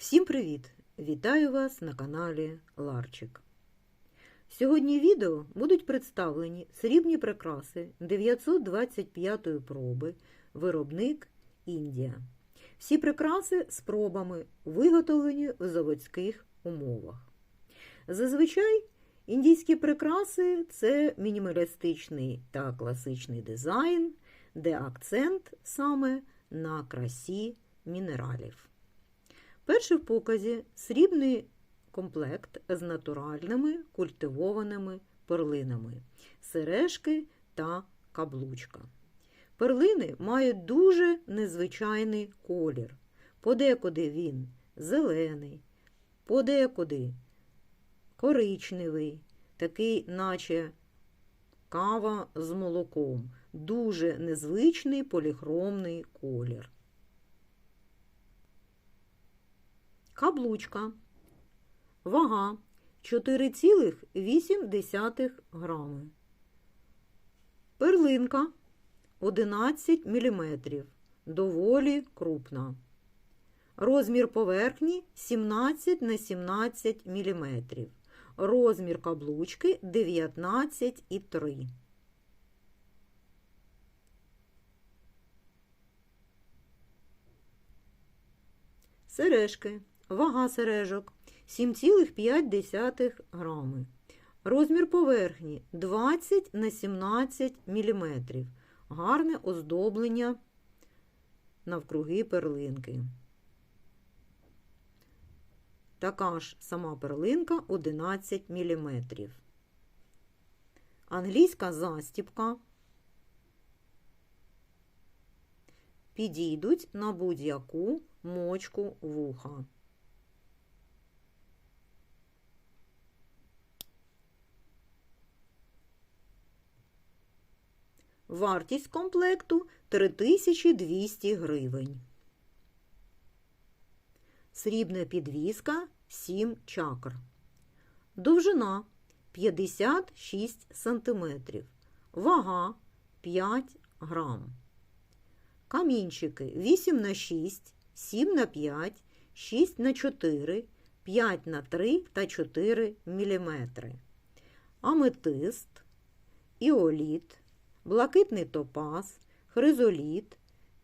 Всім привіт! Вітаю вас на каналі Ларчик. Сьогодні відео будуть представлені срібні прикраси 925-ї проби, виробник Індія. Всі прикраси з пробами виготовлені в заводських умовах. Зазвичай індійські прикраси це мінімалістичний та класичний дизайн, де акцент саме на красі мінералів. Перший в показі срібний комплект з натуральними культивованими перлинами, сережки та каблучка. Перлини мають дуже незвичайний колір. Подекуди він зелений, подекуди коричневий, такий, наче кава з молоком, дуже незвичний поліхромний колір. Каблучка. Вага 4,8 грами. Перлинка 11 мм. Доволі крупна. Розмір поверхні 17 на 17 мм. Розмір каблучки 19,3 Сережки. Вага сережок 7,5 грами. Розмір поверхні 20 на 17 мм. Гарне оздоблення навкруги перлинки. Така ж сама перлинка 11 мм. Англійська застіпка. Підійдуть на будь-яку мочку вуха. Вартість комплекту 3200 гривень. Срібна підвіска 7 чакр. Довжина 56 см. Вага 5 грам. Камінчики 8 на 6, 7 на 5, 6 на 4, 5 на 3 та 4 мм. Аметист, іоліт, блакитний топаз, хризоліт,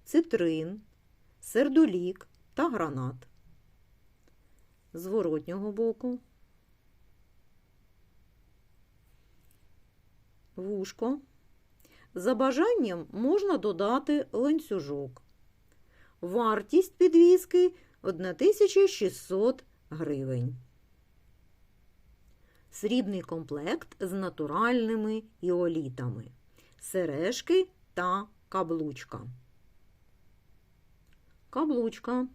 цитрин, сердолік та гранат. Зворотнього боку. Вушко. За бажанням можна додати ланцюжок. Вартість підвіски 1600 гривень. Срібний комплект з натуральними іолітами. Сережки та каблучка. Каблучка.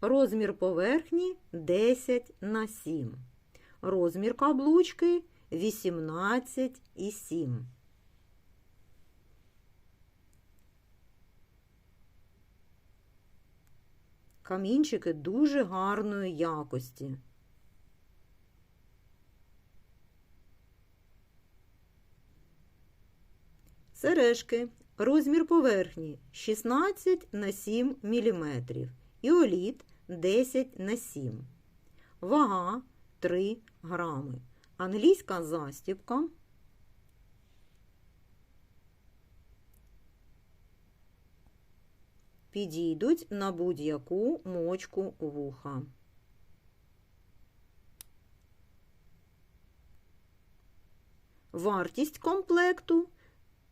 Розмір поверхні 10 на 7. Розмір каблучки 18,7. Камінчики дуже гарної якості. Сережки. Розмір поверхні 16 на 7 мм. Іоліт 10 на 7. Вага 3 грами. Англійська застібка. Підійдуть на будь-яку мочку вуха. Вартість комплекту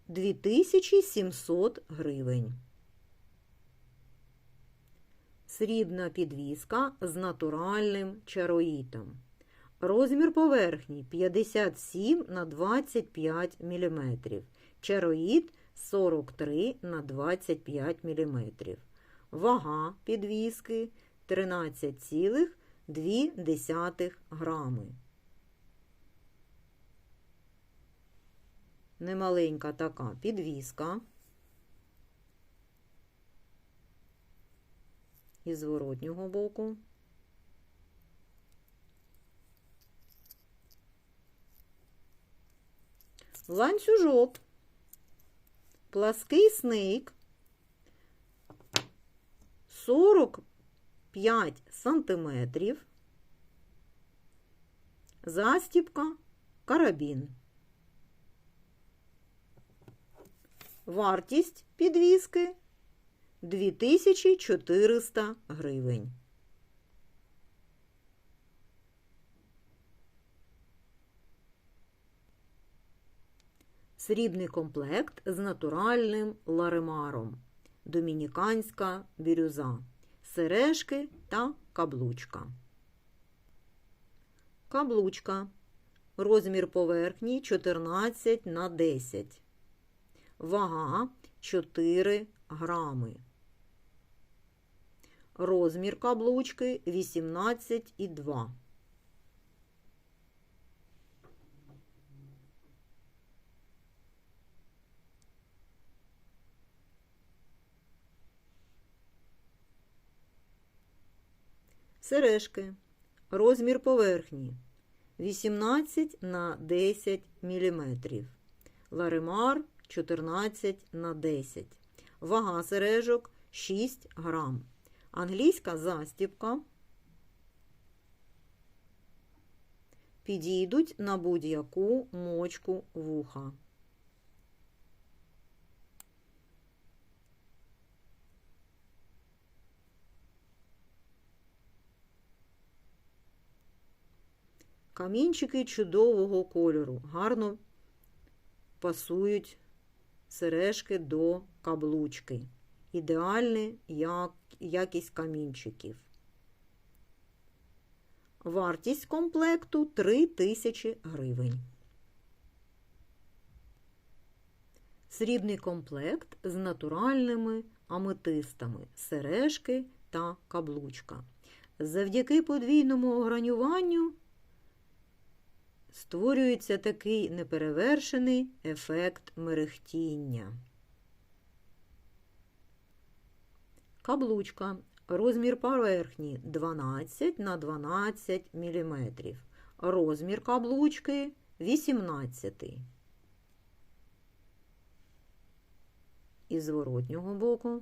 2700 гривень. Срібна підвіска з натуральним чароїтом. Розмір поверхні 57 на 25 мм. Чароїт 43 на 25 мм. Вага підвіски 13,2 грами. Немаленька така підвіска. Із зворотнього боку. Ланцюжок. Плаский снейк 40 5 см. Застіпка, карабін. Вартість підвіски 2400 гривень. Срібний комплект з натуральним ларемаром. Домініканська бірюза. Сережки та каблучка. Каблучка. Розмір поверхні 14 на 10. Вага 4 грами. Розмір каблучки 18,2. Сережки. Розмір поверхні 18 на 10 мм. Ларемар 14 на 10. Вага сережок 6 грам. Англійська застіпка. Підійдуть на будь-яку мочку вуха. Камінчики чудового кольору, гарно пасують сережки до каблучки. Ідеальна як, якість камінчиків. Вартість комплекту 3000 гривень. Срібний комплект з натуральними аметистами, сережки та каблучка. Завдяки подвійному огранюванню створюється такий неперевершений ефект мерехтіння. Каблучка. Розмір поверхні 12 на 12 мм. Розмір каблучки 18. І зворотнього боку.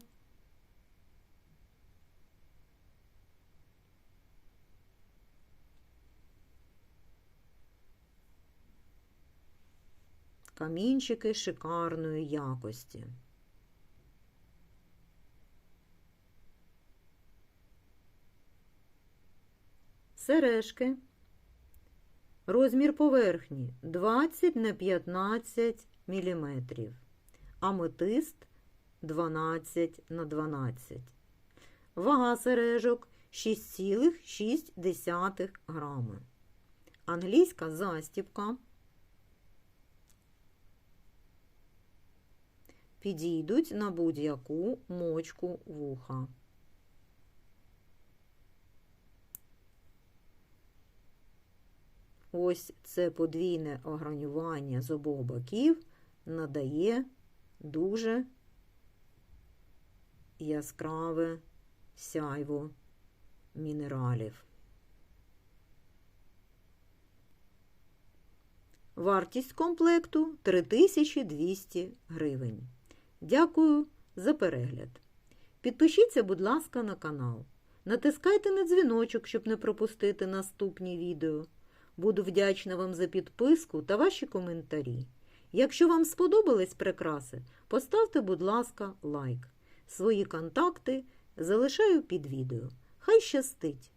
Камінчики шикарної якості. Сережки. Розмір поверхні 20 на 15 мм. Аметист 12 на 12. Вага сережок 6,6 грами. Англійська застіпка. Підійдуть на будь-яку мочку вуха. Ось це подвійне огранювання з обох боків надає дуже яскраве сяйво мінералів. Вартість комплекту 3200 гривень. Дякую за перегляд. Підпишіться, будь ласка, на канал. Натискайте на дзвіночок, щоб не пропустити наступні відео. Буду вдячна вам за підписку та ваші коментарі. Якщо вам сподобались прикраси, поставте, будь ласка, лайк. Свої контакти залишаю під відео. Хай щастить!